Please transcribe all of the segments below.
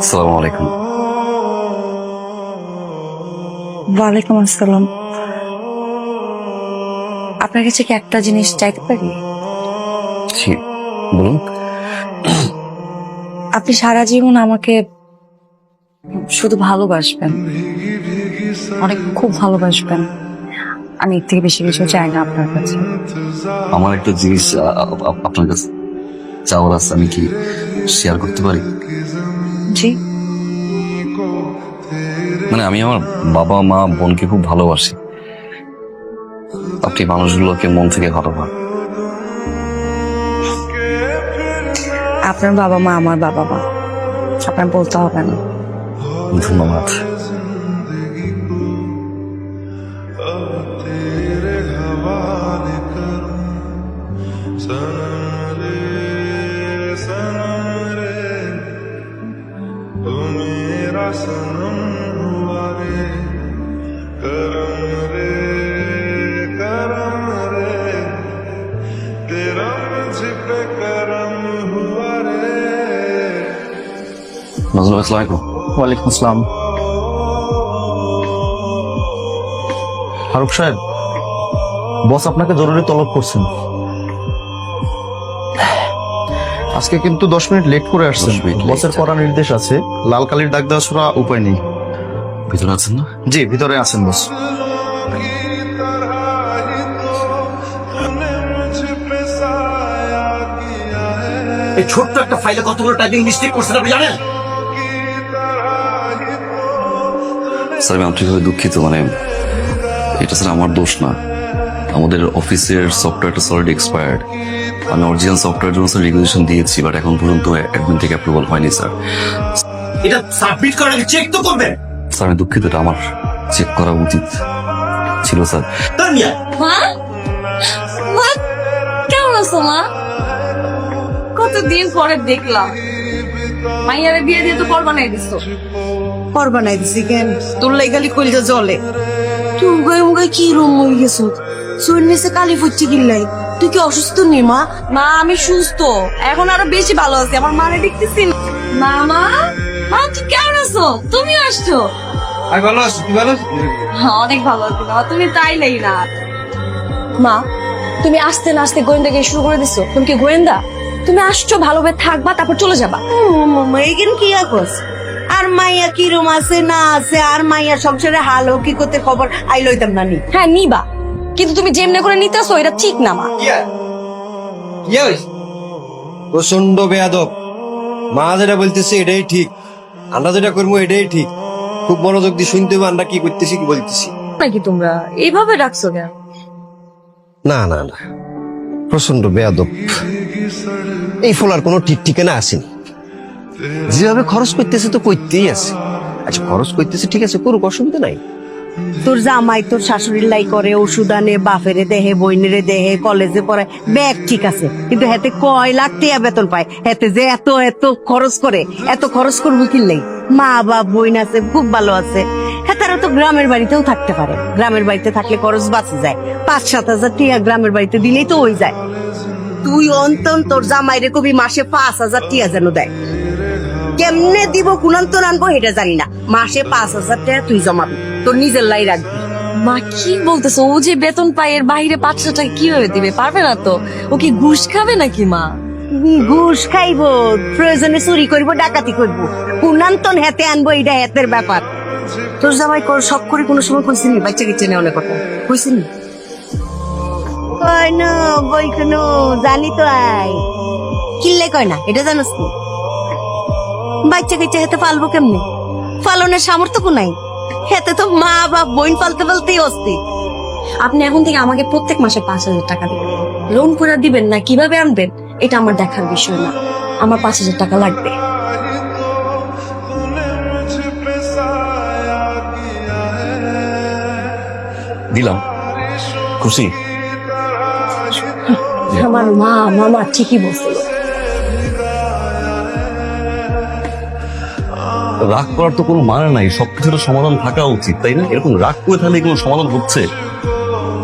আসসালামু আলাইকুম ওয়ালাইকুম আসসালাম। আপনার কাছে কি একটা জিনিস চাইতে পারি? জি বলুন। আপনি সারা জীবন আমাকে শুধু ভালোবাসবেন অনেক খুব ভালোবাসবেন। আমি এর থেকে বেশি কিছু চাই না আপনার কাছে। আমার একটা জিনিস আপনার কাছে চাওয়ার আছে আমি কি শেয়ার করতে পারি? জি মানে আমি আমার বাবা মা বোনকে খুব ভালোবাসি। আপনি মানুষগুলোকে মন থেকে ভালোবান আপনার বাবা মা আমার বাবা মা। আপনার বলতে হবে না। ধন্যবাদ। নজরুল আসসালাম আলাইকুম। ওয়ালাইকুম আসসালাম ফারুক সাহেব বস আপনাকে জরুরি তলব করছেন। আজকে কিন্তু দশ মিনিট লেট করে আসছেন। 10 মিনিট late। বসের করা নির্দেশ আছে। লাল কালির দাগ দেওয়া ছাড়া উপায় নেই। ভিতরে আছেন না? জি ভিতরে আছেন বস এই ছোট্ট একটা ফাইলে কতগুলো টাইপিং মিস্টেক করছেন আপনি জানেন? স্যার আমি আন্তরিকভাবে দুঃখিত মানে এটা স্যার আমার দোষ না। আমাদের অফিসের সফটওয়্যারটা অলরেডি এক্সপায়ার্ড আমি অরিজিনাল সফটওয়্যার জন্য স্যার রেগুলেশন দিয়েছি বাট এখন পর্যন্ত অ্যাডমিন থেকে অ্যাপ্রুভাল হয়নি স্যার এটা সাবমিট করার আগে চেক তো করবেন। স্যার আমি দুঃখিত এটা আমার চেক করা উচিত ছিল স্যার মা? কেমন আছো মা? কতদিন পরে দেখলাম। মাইয়ারে বিয়ে দিয়ে তো পর বানাই দিছো। পর বানাই দিছি কেন? তোর লাই খালি কইলটা জলে। তুই উগাই উগাই কি রুম হয়ে গেছো শরীর নিচে কালি ফুটছে কিল্লাই তুই কি অসুস্থ নি মা? মা আমি সুস্থ। এখন আরও বেশি ভালো আছি। আমার মানে দেখতেছি। মা মা মা তুই কেমন আছো? তুমি আসছো? হ্যাঁ, অনেক ভালো আছি মা তুমি তাইলেই না। মা তুমি আসতে না আসতে গোয়েন্দাকে শুরু করে দিছো। তুমি কি গোয়েন্দা? তুমি আসছো ভালোভাবে থাকবা তারপর চলে যাবা। এইখান কি আকস? আর মাইয়া কি রুম আছে না আছে? আর মাইয়া সংসারে হালো কি করতে খবর? আই লইতাম না নি। হ্যাঁ নিবা। কিন্তু তুমি যেমনে করে নিতেছো এটা ঠিক না মা। প্রচণ্ড বেয়াদব। মা যেটা বলতেছে এটাই ঠিক। আমরা যেটা করব এটাই ঠিক। খুব মনোযোগ দিয়ে শুনতে হবে আমরা কি করতেছি কি বলতেছি। নাকি তোমরা এইভাবে রাখছো কেন? না না না। প্রচণ্ড বেয়াদব। এই ফলার কোনো ঠিক ঠিকানা আসেনি। যেভাবে খরচ করতেছে তো করতেই আছে। আচ্ছা খরচ করতেছে ঠিক আছে করুক অসুবিধা নাই। তোর জামাই তোর শাশুড়ির লাই করে, ওষুধ আনে, বাপেরে দেহে, বইনেরে দেহে, কলেজে পড়ায়, ব্যাগ ঠিক আছে। কিন্তু হেতে কয় লাখ টিয়া বেতন পায়। হেতে যে এত এত খরচ করে, এত খরচ করব কিনলেই মা, বাপ বইন আছে, খুব ভালো আছে। হ্যাঁ তারা তো গ্রামের বাড়িতেও থাকতে পারে। গ্রামের বাড়িতে থাকলে খরচ বাঁচে যায়। পাঁচ, সাত হাজার টিয়া গ্রামের বাড়িতে দিলেই তো হয়ে যায়। তুই অন্তন, তোর জামাইরে কবি মাসে পাঁচ হাজার টিয়া যেন দেয়। কেমনে দিব কুলান্তর আনব এটা জানি না। মাসে পাঁচ হাজার টাকা তুই জমাবি। তোর নিজের লাই রাখবি। মা কি বলতেছো? ও যে বেতন পায় এর বাইরে পাঁচশো টাকা কীভাবে দিবে? পারবে না তো। ও কি ঘুষ খাবে নাকি মা? ঘুষ খাইব প্রয়োজনে চুরি করব ডাকাতি করব। কুলান্তন হেতে আনব এটা হেতের ব্যাপার। তোর জামাই কর সব করে কোনো সময় কইছিনি বাচ্চা কিচ্ছে নেই অনেক কথা কইছিনি কয় না বই কোনো জানি তো আই। কিল্লে কয় না? এটা জানোস বাচ্চা কাচ্চা হেতে পালবো কেমনে? পালনের সামর্থ্য নাই। হেতে তো মা বাপ বোন পালতে পালতেই অস্তি আপনি এখন থেকে আমাকে প্রত্যেক মাসে পাঁচ হাজার টাকা দিবেন। লোন করে দিবেন না কীভাবে আনবেন এটা আমার দেখার বিষয় না। আমার পাঁচ হাজার টাকা লাগবে। দিলাম। খুশি? আমার মা মামা ঠিকই বলছিল। রাগ করার তো কোনো মানে নাই সবকিছুর সমাধান থাকা উচিত তাই না? এরকম রাগ করে থাকলে কোনো সমাধান হচ্ছে।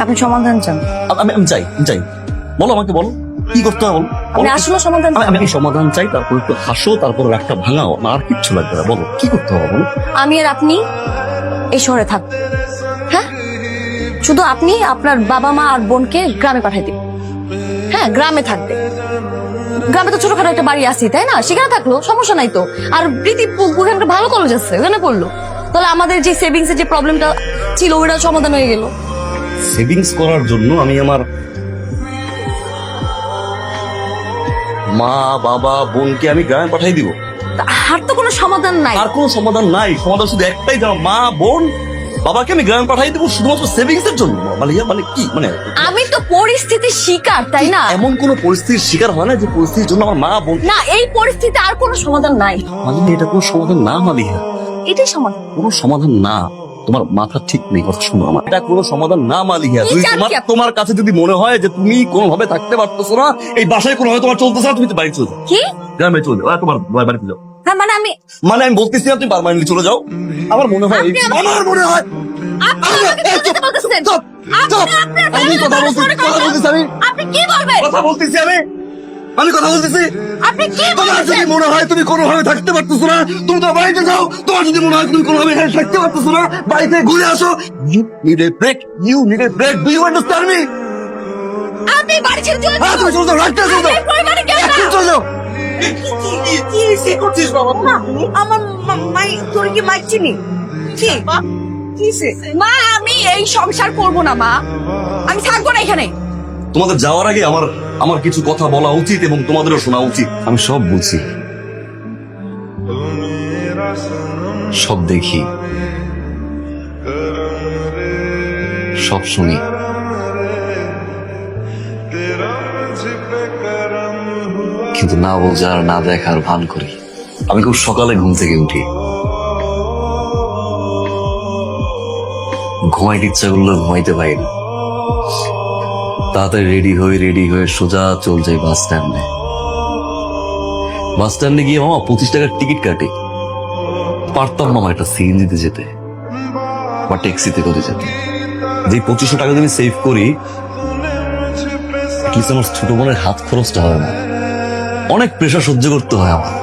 আপনি সমাধান চান। আমি আমি চাই চাই বলো আমাকে বলো। কি করতে হবে বলো? আসলে সমাধান আমি- কি সমাধান চাই তারপর একটু হাসো তারপর একটা ভাঙাও। না আর কিচ্ছু লাগবে না বলো। কি করতে হবে বলো? আমি আর আপনি এই শহরে থাকব হ্যাঁ? শুধু আপনি আপনার বাবা মা আর বোনকে গ্রামে পাঠাই দিন। হ্যাঁ গ্রামে থাকবে। গ্রামে তো ছোটখাটো একটা বাড়ি আছে তাই না? সেখানে থাকল সমস্যা নাই তো। আর প্রীতি ওখানে একটা ভালো কলেজ আছে ওখানে পড়ল। তাহলে আমাদের যে সেভিংস এর যে প্রবলেমটা ছিল ওইটা সমাধান হয়ে গেল। সেভিংস করার জন্য আমি আমার মা বাবা বোনকে আমি গ্রামে পাঠিয়ে দিব। আর তো কোনো সমাধান নাই। আর কোনো সমাধান নাই। সমাধান শুধু একটাই দাও মা বোন বাবাকে আমি গ্রামে পাঠিয়ে দেবো শুধুমাত্র সেভিংস এর জন্য। মানে ইয়া মানে কি? মানে আমি তো পরিস্থিতির শিকার তাই না? এমন কোন পরিস্থিতির শিকার হয় না যে পরিস্থিতির জন্য আমার মা বোন না এই পরিস্থিতিতে আর কোনো সমাধান নাই। মালিনী এটা কোনো সমাধান না মালিহা এটাই সমাধান। কোনো সমাধান না। তোমার মাথা ঠিক নেই কথা শুনো আমার। এটা কোনো সমাধান না মালিহা কি তুমি তোমার তোমার কাছে যদি মনে হয় যে তুমি কোনোভাবে থাকতে পারতেছো না এই বাসায় কোনোভাবে তোমার চলতেছে না তুমি তো বাড়ি চলে যাও। কি? গ্রামে চলে যাও তোমার বাড়িতে যাও। হ্যাঁ মানে আমি মানে আমি বলতেছি না তুমি পারমানেন্টলি চলে যাও। আমার মনে হয় আপনি আমার মনে হয় আপনি আমাকে এই, কি বলতেছেন? চুপ, আপনি আপনার আমি কথা বলছি বলতেছি আমি। আপনি কি বলবেন? কথা বলতেছি আমি। আমি কথা বলতেছি। আপনি কি তোমার যদি বলবেন? মনে হয় তুমি কোনোভাবে থাকতে পারতেছো না তুমি তো বাড়িতে যাও। তোমার যদি মনে হয় তুমি কোনোভাবে এখানে থাকতে পারতেছো না বাড়িতে ঘুরে আসো। You need a break you need a break do you understand me আপনি বাড়ি ছেড়ে চলে হ্যাঁ যান। তুমি চলে যাও রাইট চলে যাও। পরিবারে কেউ না। এখন চলে যাও। কি করছিস বাবা আমার মাই তোর কি মাই চিনি? কি? মা আমি এই সংসার করব না মা। আমি থাকব না এখানে। তোমাদের যাওয়ার আগে আমার আমার কিছু কথা বলা উচিত এবং তোমাদেরও শোনা উচিত। আমি সব বুঝি। সব দেখি। সব শুনি। কিন্তু না বোঝার না দেখার ভান করি। আমি খুব সকালে ঘুম থেকে উঠি। ঘুমাইতে ইচ্ছা করলে ঘুমাইতে পারি না। তাড়াতাড়ি রেডি হয়ে রেডি হয়ে সোজা চল যাই বাস স্ট্যান্ডে বাস স্ট্যান্ডে গিয়ে মামা পঁচিশ টাকার টিকিট কাটে। পারতাম মামা একটা সিএনজিতে যেতে বা ট্যাক্সিতে করে যেতে। যে পঁচিশশো টাকা যদি সেভ করি অ্যাটলিস্ট আমার ছোট বোনের হাত খরচটা হয় না। অনেক প্রেশার সহ্য করতে হয় আমার।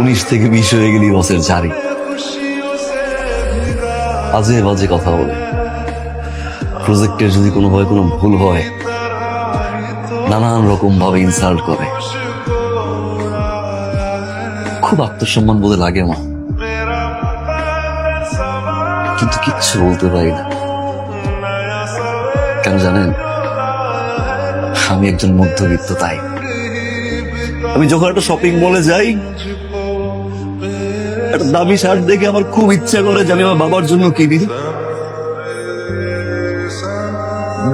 উনিশ থেকে বিশ হয়ে গেলি বসের জারি আজে বাজে কথা বলে। প্রজেক্টের যদি কোনোভাবে কোনো ভুল হয়, নানান রকম ভাবে ইনসাল্ট করে। খুব আত্মসম্মান বোধে লাগে মা কিন্তু কিচ্ছু বলতে পারি না। কেন জানেন? আমি একজন মধ্যবিত্ত, তাই। আমি যখন একটা শপিং মলে যাই, একটা দামি শার্ট দেখে আমার খুব ইচ্ছা করে যে আমি আমার বাবার জন্য কিনি।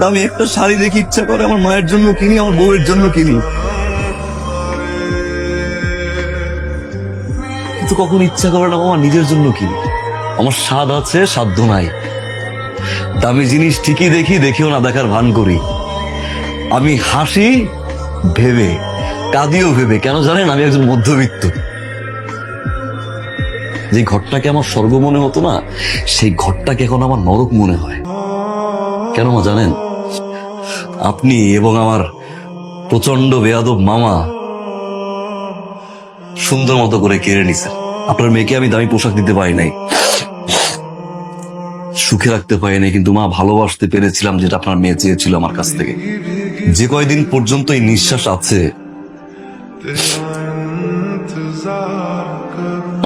দামি একটা শাড়ি দেখে ইচ্ছা করে আমার মায়ের জন্য কিনি, আমার বউয়ের জন্য কিনি। কিন্তু কখন ইচ্ছা করে না আমার নিজের জন্য কিনি। আমার স্বাদ আছে সাধ্য নাই। দামি জিনিস ঠিকই দেখি, দেখেও না, দেখার ভান করি। আমি হাসি, ভেবে, কাঁদিও ভেবে, কেন জানেন? আমি একজন মধ্যবিত্ত। যে ঘরটাকে আমার স্বর্গ মনে হতো না, সেই ঘরটাকে এখন আমার নরক মনে হয়। কেন মা জানেন? আপনি এবং আমার প্রচণ্ড বেয়াদব মামা সুন্দর মতো করে কেড়ে নিছেন। আপনার মেয়েকে আমি দামি পোশাক দিতে পারি নাই। সুখে রাখতে পারি নাই, কিন্তু মা ভালোবাসতে পেরেছিলাম যেটা আপনার মেয়ে চেয়েছিল আমার কাছ থেকে। যে কয়দিন পর্যন্ত এই নিঃশ্বাস আছে,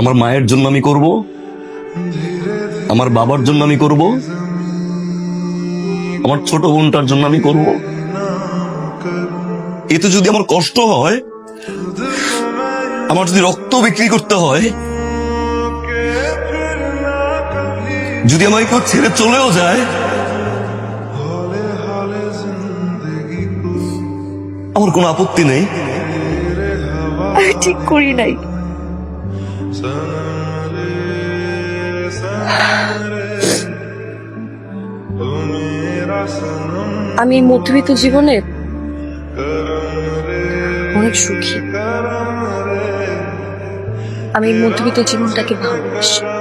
আমার মায়ের জন্য আমি করব, আমার বাবার জন্য আমি করব, আমার ছোট বোনটার জন্য আমি করব। এতে যদি আমার কষ্ট হয়, আমার যদি রক্ত বিক্রি করতে হয় যদি আমাকে কেউ ছেড়ে চলেও যায় আমার কোনো আপত্তি নেই। ঠিক করি নাই। আমি এই মধ্যবিত্ত জীবনে অনেক সুখী। আমি এই মধ্যবিত্ত জীবনটাকে ভালোবাসি।